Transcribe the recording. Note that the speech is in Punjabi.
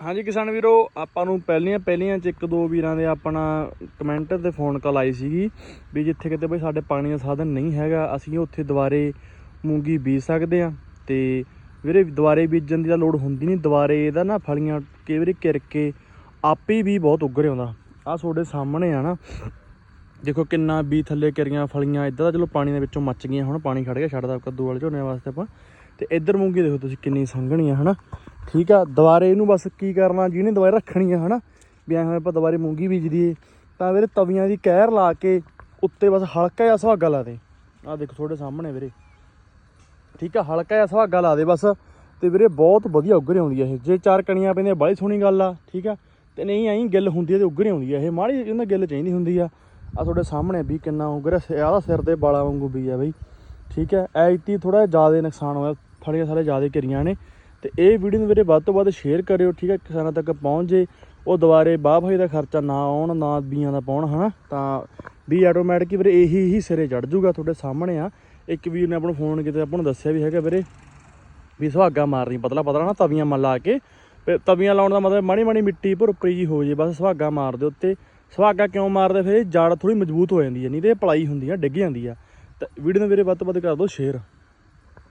ਹਾਂਜੀ ਕਿਸਾਨ ਵੀਰੋ, ਆਪਾਂ ਨੂੰ ਪਹਿਲੀਆਂ ਪਹਿਲੀਆਂ ਚ ਇੱਕ ਦੋ ਵੀਰਾਂ ਦੇ ਆਪਣਾ ਕਮੈਂਟ ਤੇ ਫੋਨ ਕਾਲ ਆਈ ਸੀਗੀ ਵੀ ਜਿੱਥੇ ਕਿਤੇ ਬਈ ਸਾਡੇ ਪਾਣੀ ਦਾ ਸਾਧਨ ਨਹੀਂ ਹੈਗਾ, ਅਸੀਂ ਉੱਥੇ ਦੁਬਾਰੇ ਮੂੰਗੀ ਬੀਜ ਸਕਦੇ ਆ ਤੇ ਵੀਰੇ ਦੁਬਾਰੇ ਬੀਜਣ ਦੀ ਤਾਂ ਲੋੜ ਹੁੰਦੀ ਨਹੀਂ, ਦੁਬਾਰੇ ਇਹਦਾ ਨਾ ਫਲੀਆਂ ਕਈ ਵਾਰੀ ਕਿਰ ਕੇ ਆਪੇ ਵੀ ਬਹੁਤ ਉੱਗਰ ਆਉਂਦਾ ਆ ਤੁਹਾਡੇ ਸਾਹਮਣੇ ਆ ਨਾ, ਦੇਖੋ ਕਿੰਨਾ ਬੀ ਥੱਲੇ ਕਿਰੀਆਂ ਫਲੀਆਂ ਇੱਧਰ ਦਾ ਚਲੋ ਪਾਣੀ ਦੇ ਵਿੱਚੋਂ ਮੱਚ ਗਈਆਂ, ਹੁਣ ਪਾਣੀ ਖੜ ਗਿਆ, ਛੱਡਦਾ ਕੱਦੂ ਵਾਲੇ ਝੋਨੇ ਵਾਸਤੇ ਆਪਾਂ। ਤੇ ਇੱਧਰ ਮੂੰਗੀ ਦੇਖੋ ਤੁਸੀਂ ਕਿੰਨੀ ਸੰਘਣੀ ਆ, ਹਨਾ? ਠੀਕ ਆ, ਦੁਬਾਰੇ ਇਹਨੂੰ ਬਸ ਕੀ ਕਰਨਾ, ਜਿਹਨੇ ਦੁਬਾਰੇ ਰੱਖਣੀ ਆ, ਹਨਾ? ਵੀ ਐਵੇਂ ਆਪਾਂ ਦੁਬਾਰੇ ਮੂੰਗੀ ਬੀਜ ਦਈਏ, ਤਾਂ ਵੀਰੇ ਤਵੀਆਂ ਦੀ ਕਹਿਰ ਲਾ ਕੇ ਉੱਤੇ ਬਸ ਹਲਕਾ ਜਿਹਾ ਸੁਹਾਗਾ ਲਾ ਦੇ। ਆ ਦੇਖੋ ਤੁਹਾਡੇ ਸਾਹਮਣੇ ਵੀਰੇ। ਠੀਕ ਆ, ਹਲਕਾ ਜਿਹਾ ਸੁਹਾਗਾ ਲਾ ਦੇ ਬਸ। ਤੇ ਵੀਰੇ ਬਹੁਤ ਵਧੀਆ ਉੱਗਰ ਆਉਂਦੀ ਆ ਇਹ। ਜੇ ਚਾਰ ਕਣੀਆਂ ਪੈਂਦੀਆਂ ਬੜੀ ਸੋਹਣੀ ਗੱਲ ਆ, ਠੀਕ ਆ? ਤੇ ਨਹੀਂ, ਐਂ ਗਿੱਲ ਹੁੰਦੀ ਆ ਤੇ ਉੱਗਰ ਆਉਂਦੀ ਆ ਇਹ। ਮਾੜੀ ਜਿਹੀ ਉਹਨਾਂ ਗਿੱਲ ਚਾਹੀਦੀ ਹੁੰਦੀ ਆ। ਆ ਤੁਹਾਡੇ ਸਾਹਮਣੇ ਵੀ ਕਿੰਨਾ ਉੱਗਰ ਆਹ ਦਾ ਸਿਰ ਦੇ ਬਾਲਾ ਵਾਂਗੂ ਵੀ ਆ ਬਈ। ਠੀਕ ਹੈ ਐਤੀ ਥੋੜਾ ਜ਼ਿਆਦਾ ਨੁਕਸਾਨ ਹੋਇਆ ਫਲੀਆਂ ਸਾਰੇ ਜ਼ਿਆਦਾ ਘਿਰੀਆਂ ਨੇ। ਤੇ ਇਹ ਵੀਡੀਓ ਨੂੰ ਵੀਰੇ ਵੱਧ ਤੋਂ ਵੱਧ ਸ਼ੇਅਰ ਕਰਿਓ, ਠੀਕ ਹੈ? ਕਿਸਾਨਾਂ ਤੱਕ ਪਹੁੰਚ ਜੇ, ਉਹ ਦੁਬਾਰੇ ਬਾਹ ਭਾਈ ਦਾ ਖਰਚਾ ਨਾ ਆਉਣ, ਨਾ ਬੀਆਂ ਦਾ ਪਾਉਣ, ਹਨਾ? ਤਾਂ ਵੀ ਆਟੋਮੈਟਿਕ ਵੀਰੇ ਇਹੀ ਹੀ ਸਿਰੇ ਚੜ ਜੂਗਾ ਤੁਹਾਡੇ ਸਾਹਮਣੇ ਆ। ਇੱਕ ਵੀਰ ਨੇ ਆਪਾਂ ਨੂੰ ਫੋਨ ਕੀਤਾ ਆਪਾਂ ਨੂੰ ਦੱਸਿਆ ਵੀ ਹੈਗਾ ਵੀਰੇ, ਵੀ ਸੁਹਾਗਾ ਮਾਰਨੀ, ਪਤਲਾ ਪਤਲਾ ਨਾ ਤਵੀਆਂ ਮਲ ਲਾ ਕੇ। ਤਵੀਆਂ ਲਾਉਣ ਦਾ ਮਤਲਬ ਮਾੜੀ ਮਾੜੀ ਮਿੱਟੀ ਭੁਰਪਰੀ ਜੀ ਹੋ ਜੇ, ਬਸ ਸੁਹਾਗਾ ਮਾਰ ਦੇ ਉੱਤੇ। ਸੁਹਾਗਾ ਕਿਉਂ ਮਾਰਦੇ ਫਿਰ? ਇਹ ਜੜ ਥੋੜੀ ਮਜ਼ਬੂਤ ਹੋ ਜਾਂਦੀ ਹੈ, ਨਹੀਂ ਤੇ ਇਹ ਪਲਾਈ ਹੁੰਦੀ ਆ, ਡਿੱਗ ਜਾਂਦੀ ਆ। ਤਾਂ ਵੀਡੀਓ ਨੂੰ ਵੀਰੇ ਵੱਧ ਤੋਂ ਵੱਧ ਕਰ ਦਿਓ ਸ਼ੇਅਰ